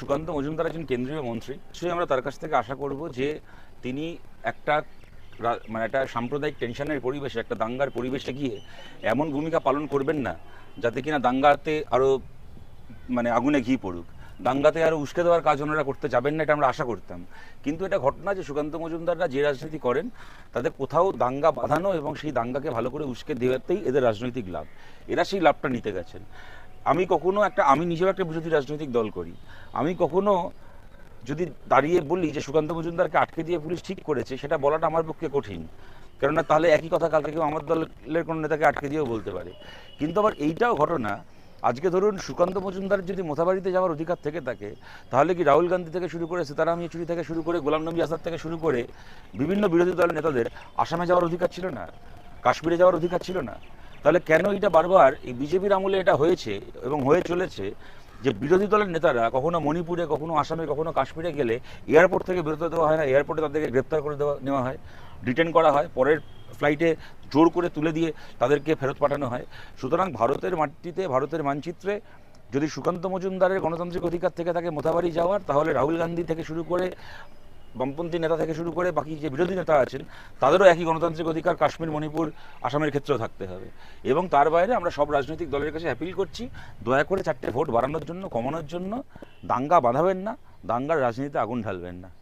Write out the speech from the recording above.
সুকান্ত মজুমদার একজন কেন্দ্রীয় মন্ত্রী, নিশ্চয়ই আমরা তার কাছ থেকে আশা করব যে তিনি একটা মানে একটা সাম্প্রদায়িক টেনশনের পরিবেশে, একটা দাঙ্গার পরিবেশে গিয়ে এমন ভূমিকা পালন করবেন না, যাতে কিনা দাঙ্গাতে আরও মানে আগুনে ঘি পড়ুক। দাঙ্গাতে আরও উস্কে দেওয়ার কাজ ওনারা করতে যাবেন না, এটা আমরা আশা করতাম। কিন্তু এটা ঘটনা যে সুকান্ত মজুমদাররা যে রাজনীতি করেন তাদের কোথাও দাঙ্গা বাঁধানো এবং সেই দাঙ্গাকে ভালো করে উস্কে দেওয়াতেই এদের রাজনৈতিক লাভ। এরা সেই লাভটা নিতে গেছেন। আমি কখনো একটা, আমি নিজেও একটা বিরোধী রাজনৈতিক দল করি। আমি কখনো যদি দাঁড়িয়ে বলি যে সুকান্ত মজুমদারকে আটকে দিয়ে পুলিশ ঠিক করেছে, সেটা বলাটা আমার পক্ষে কঠিন। কেননা তাহলে একই কথা কালকে কেউ আমার দলের কোনো নেতাকে আটকে দিয়েও বলতে পারে। কিন্তু আবার এইটাও ঘটনা, আজকে ধরুন সুকান্ত মজুমদার যদি মোথাবাড়িতে যাওয়ার অধিকার থেকে থাকে, তাহলে কি রাহুল গান্ধী থেকে শুরু করে সীতারাম ইয়েচুরি থেকে শুরু করে গোলাম নবী আজাদ থেকে শুরু করে বিভিন্ন বিরোধী দলের নেতাদের আসামে যাওয়ার অধিকার ছিল না? কাশ্মীরে যাওয়ার অধিকার ছিল না? তাহলে কেন এটা বারবার এই বিজেপির আমলে এটা হয়েছে এবং হয়ে চলেছে যে বিরোধী দলের নেতারা কখনো মণিপুরে, কখনো আসামে, কখনো কাশ্মীরে গেলে এয়ারপোর্ট থেকে বেরোতে দেওয়া হয় না। এয়ারপোর্টে তাদেরকে গ্রেপ্তার করে দেওয়া, নেওয়া হয়, ডিটেন করা হয়, পরের ফ্লাইটে জোর করে তুলে দিয়ে তাদেরকে ফেরত পাঠানো হয়। সুতরাং ভারতের মাটিতে, ভারতের মানচিত্রে যদি সুকান্ত মজুমদারের গণতান্ত্রিক অধিকার থেকে থাকে মোথাবাড়ি যাওয়ার, তাহলে রাহুল গান্ধী থেকে শুরু করে বামপন্থী নেতা থেকে শুরু করে বাকি যে বিরোধী নেতা আছেন, তাদেরও একই গণতান্ত্রিক অধিকার, কাশ্মীর, মণিপুর, আসামের ক্ষেত্রেও থাকতে হবে। এবং তার বাইরে আমরা সব রাজনৈতিক দলের কাছে অ্যাপিল করছি, দয়া করে চারটে ভোট বাড়ানোর জন্য, কমানোর জন্য, দাঙ্গা বাঁধাবেন না, দাঙ্গার রাজনীতিতে আগুন ঢালবেন না।